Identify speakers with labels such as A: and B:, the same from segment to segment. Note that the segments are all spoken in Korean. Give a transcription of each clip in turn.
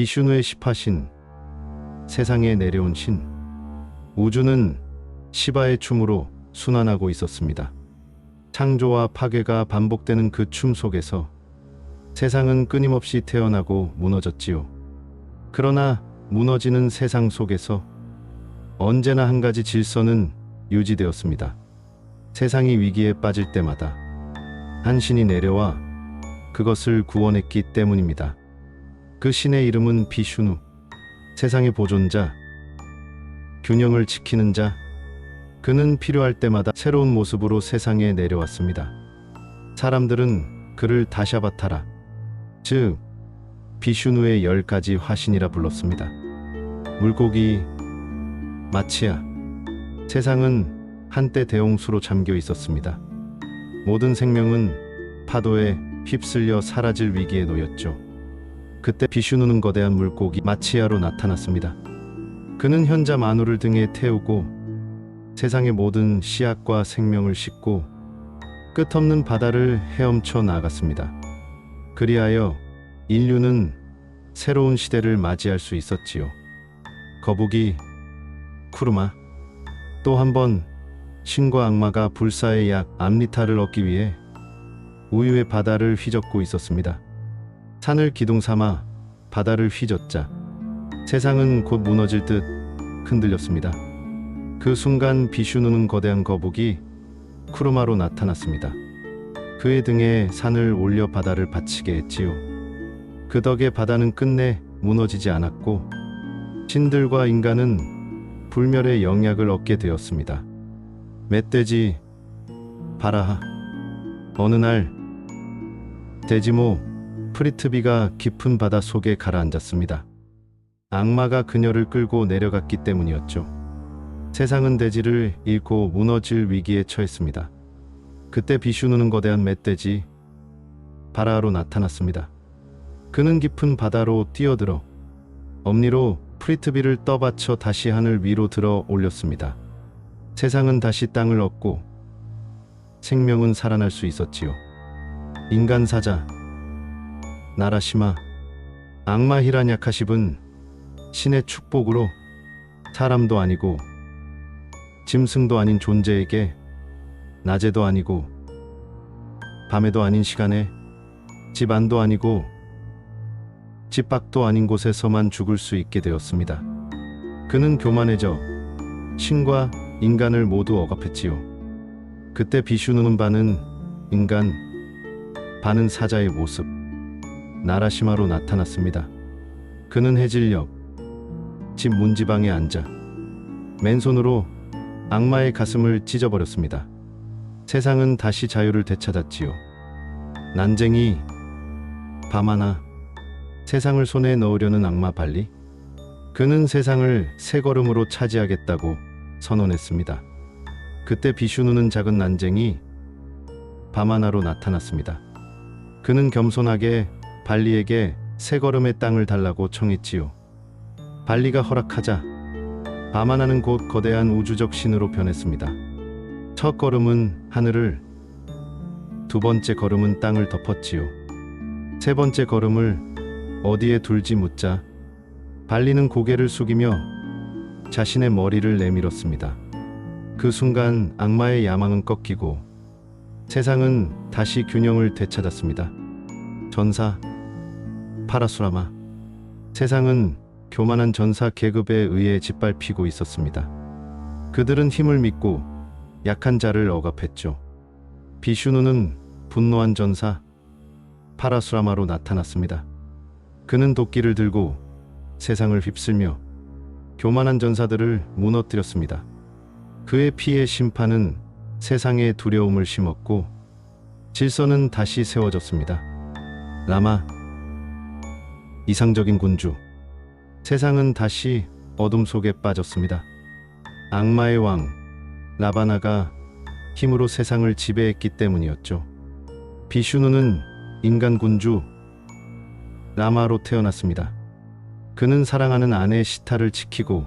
A: 비슈누의 시파신 세상에 내려온 신 우주는 시바의 춤으로 순환하고 있었습니다. 창조와 파괴가 반복되는 그 춤 속에서 세상은 끊임없이 태어나고 무너졌지요. 그러나 무너지는 세상 속에서 언제나 한 가지 질서는 유지되었습니다. 세상이 위기에 빠질 때마다 한 신이 내려와 그것을 구원했기 때문입니다. 그 신의 이름은 비슈누, 세상의 보존자, 균형을 지키는 자. 그는 필요할 때마다 새로운 모습으로 세상에 내려왔습니다. 사람들은 그를 다샤바타라, 즉 비슈누의 열 가지 화신이라 불렀습니다. 물고기, 마치야. 세상은 한때 대홍수로 잠겨 있었습니다. 모든 생명은 파도에 휩쓸려 사라질 위기에 놓였죠. 그때 비슈누는 거대한 물고기 마치아로 나타났습니다. 그는 현자 마누를 등에 태우고 세상의 모든 씨앗과 생명을 싣고 끝없는 바다를 헤엄쳐 나갔습니다. 그리하여 인류는 새로운 시대를 맞이할 수 있었지요. 거북이, 쿠르마, 또 한 번 신과 악마가 불사의 약 암리타를 얻기 위해 우유의 바다를 휘젓고 있었습니다. 산을 기둥 삼아 바다를 휘젓자 세상은 곧 무너질 듯 흔들렸습니다. 그 순간 비슈누는 거대한 거북이 쿠르마로 나타났습니다. 그의 등에 산을 올려 바다를 받치게 했지요. 그 덕에 바다는 끝내 무너지지 않았고 신들과 인간은 불멸의 영약을 얻게 되었습니다. 멧돼지 바라하 어느 날 데지모 프리트비가 깊은 바다 속에 가라앉았습니다. 악마가 그녀를 끌고 내려갔기 때문이었죠. 세상은 대지를 잃고 무너질 위기에 처했습니다. 그때 비슈누는 거대한 멧돼지 바라하로 나타났습니다. 그는 깊은 바다로 뛰어들어 엄니로 프리트비를 떠받쳐 다시 하늘 위로 들어 올렸습니다. 세상은 다시 땅을 얻고 생명은 살아날 수 있었지요. 인간 사자 나라시마 악마 히라냐카십은 신의 축복으로 사람도 아니고 짐승도 아닌 존재에게 낮에도 아니고 밤에도 아닌 시간에 집 안도 아니고 집 밖도 아닌 곳에서만 죽을 수 있게 되었습니다. 그는 교만해져 신과 인간을 모두 억압했지요. 그때 비슈누는 반은 인간, 반은 사자의 모습, 나라시마로 나타났습니다. 그는 해질녘 집 문지방에 앉아 맨손으로 악마의 가슴을 찢어버렸습니다. 세상은 다시 자유를 되찾았지요. 난쟁이, 바마나, 세상을 손에 넣으려는 악마 발리. 그는 세상을 새 걸음으로 차지하겠다고 선언했습니다. 그때 비슈누는 작은 난쟁이, 바마나로 나타났습니다. 그는 겸손하게 발리에게 새 걸음의 땅을 달라고 청했지요. 발리가 허락하자 바마나는 곧 거대한 우주적 신으로 변했습니다. 첫 걸음은 하늘을, 두 번째 걸음은 땅을 덮었지요. 세 번째 걸음을 어디에 둘지 묻자 발리는 고개를 숙이며 자신의 머리를 내밀었습니다. 그 순간 악마의 야망은 꺾이고 세상은 다시 균형을 되찾았습니다. 전사 파라수라마 세상은 교만한 전사 계급에 의해 짓밟히고 있었습니다. 그들은 힘을 믿고 약한 자를 억압했죠. 비슈누는 분노한 전사 파라수라마로 나타났습니다. 그는 도끼를 들고 세상을 휩쓸며 교만한 전사들을 무너뜨렸습니다. 그의 피의 심판은 세상에 두려움을 심었고 질서는 다시 세워졌습니다. 라마 이상적인 군주 세상은 다시 어둠 속에 빠졌습니다. 악마의 왕 라바나가 힘으로 세상을 지배했기 때문이었죠. 비슈누는 인간 군주 라마로 태어났습니다. 그는 사랑하는 아내 시타를 지키고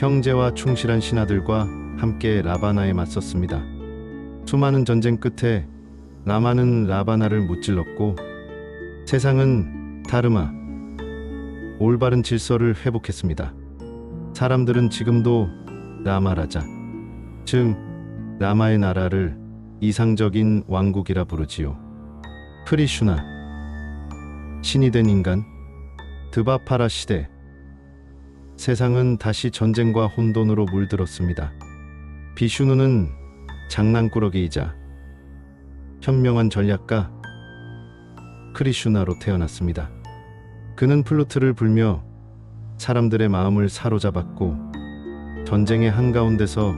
A: 형제와 충실한 신하들과 함께 라바나에 맞섰습니다. 수많은 전쟁 끝에 라마는 라바나를 무찔렀고 세상은 다르마 올바른 질서를 회복했습니다. 사람들은 지금도 라마라자, 즉 라마의 나라를 이상적인 왕국이라 부르지요. 프리슈나, 신이 된 인간, 드바파라 시대. 세상은 다시 전쟁과 혼돈으로 물들었습니다. 비슈누는 장난꾸러기이자 현명한 전략가 크리슈나로 태어났습니다. 그는 플루트를 불며 사람들의 마음을 사로잡았고 전쟁의 한가운데서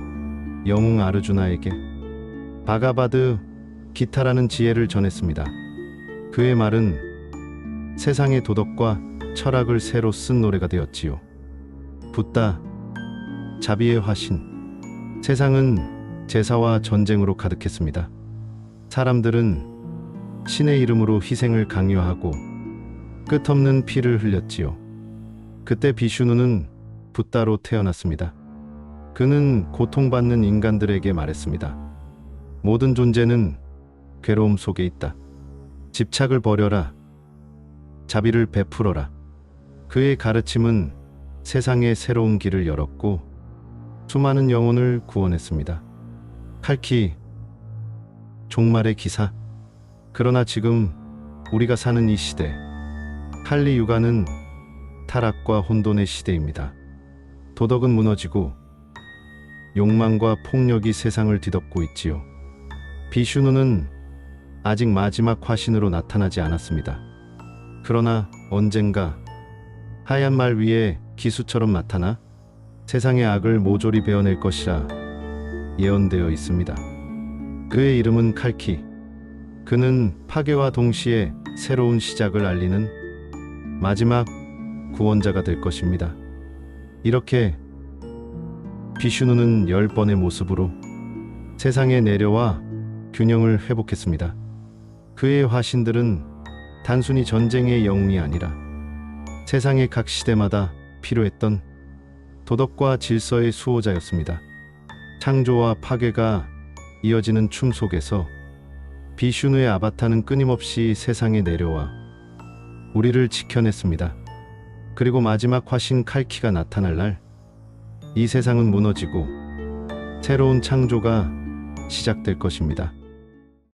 A: 영웅 아르주나에게 바가바드 기타라는 지혜를 전했습니다. 그의 말은 세상의 도덕과 철학을 새로 쓴 노래가 되었지요. 붓다 자비의 화신 세상은 제사와 전쟁으로 가득했습니다. 사람들은 신의 이름으로 희생을 강요하고 끝없는 피를 흘렸지요. 그때 비슈누는 붓다로 태어났습니다. 그는 고통받는 인간들에게 말했습니다. 모든 존재는 괴로움 속에 있다. 집착을 버려라. 자비를 베풀어라. 그의 가르침은 세상에 새로운 길을 열었고 수많은 영혼을 구원했습니다. 칼키 종말의 기사. 그러나 지금 우리가 사는 이 시대 칼리 육아는 타락과 혼돈의 시대입니다. 도덕은 무너지고 욕망과 폭력이 세상을 뒤덮고 있지요. 비슈누는 아직 마지막 화신으로 나타나지 않았습니다. 그러나 언젠가 하얀 말 위에 기수처럼 나타나 세상의 악을 모조리 베어낼 것이라 예언되어 있습니다. 그의 이름은 칼키. 그는 파괴와 동시에 새로운 시작을 알리는 마지막 구원자가 될 것입니다. 이렇게 비슈누는 열 번의 모습으로 세상에 내려와 균형을 회복했습니다. 그의 화신들은 단순히 전쟁의 영웅이 아니라 세상의 각 시대마다 필요했던 도덕과 질서의 수호자였습니다. 창조와 파괴가 이어지는 춤 속에서 비슈누의 아바타는 끊임없이 세상에 내려와 우리를 지켜냈습니다. 그리고 마지막 화신 칼키가 나타날 날, 이 세상은 무너지고 새로운 창조가 시작될 것입니다.